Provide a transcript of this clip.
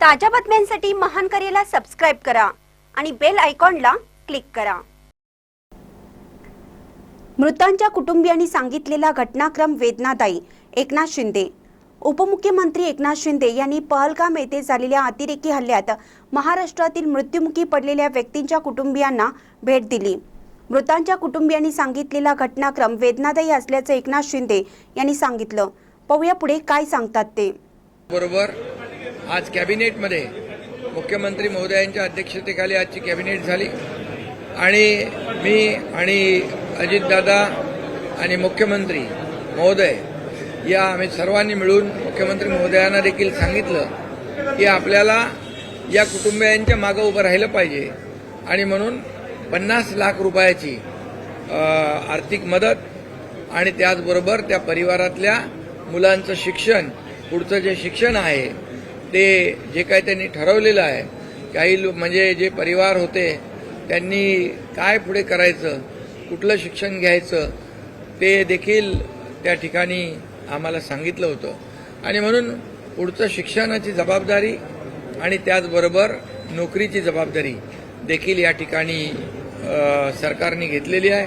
ताज्या बातम्यांसाठी महान करेला सबस्क्राईब करा आणि बेल आयकॉनला क्लिक करा. मृतांच्या कुटुंबियांनी सांगितलेला घटनाक्रम वेदनादायी. एकनाथ शिंदे. उपमुख्यमंत्री एकनाथ शिंदे यांनी पहलगाम येथे झालेल्या अतिरेकी हल्ल्यात महाराष्ट्रातील मृत्युमुखी पडलेल्या व्यक्तींच्या कुटुंबियांना भेट दिली. मृतांच्या कुटुंबियांनी सांगितलेला घटनाक्रम वेदनादायी असल्याचं एकनाथ शिंदे यांनी सांगितलं. पाहूया पुढे काय सांगतात ते. बरोबर आज कॅबिनेटमध्ये मुख्यमंत्री महोदयांच्या अध्यक्षतेखाली आजची कॅबिनेट झाली. आणि मी आणि अजितदादा आणि मुख्यमंत्री महोदय या आम्ही सर्वांनी मिळून मुख्यमंत्री महोदयांना देखील सांगितलं की आपल्याला या कुटुंबियांच्या मागं उभं राहिलं पाहिजे. आणि म्हणून पन्नास लाख रुपयाची आर्थिक मदत आणि त्याचबरोबर त्या परिवारातल्या मुलांचं शिक्षण पुढचं जे शिक्षण आहे ते जे काही त्यांनी ठरवलेलं आहे काही लो- म्हणजे जे परिवार होते त्यांनी काय पुढे करायचं कुठलं शिक्षण घ्यायचं ते देखील त्या ठिकाणी आम्हाला सांगितलं होतं. आणि म्हणून पुढचं शिक्षणाची जबाबदारी आणि त्याचबरोबर नोकरीची जबाबदारी देखील या ठिकाणी सरकारने घेतलेली आहे.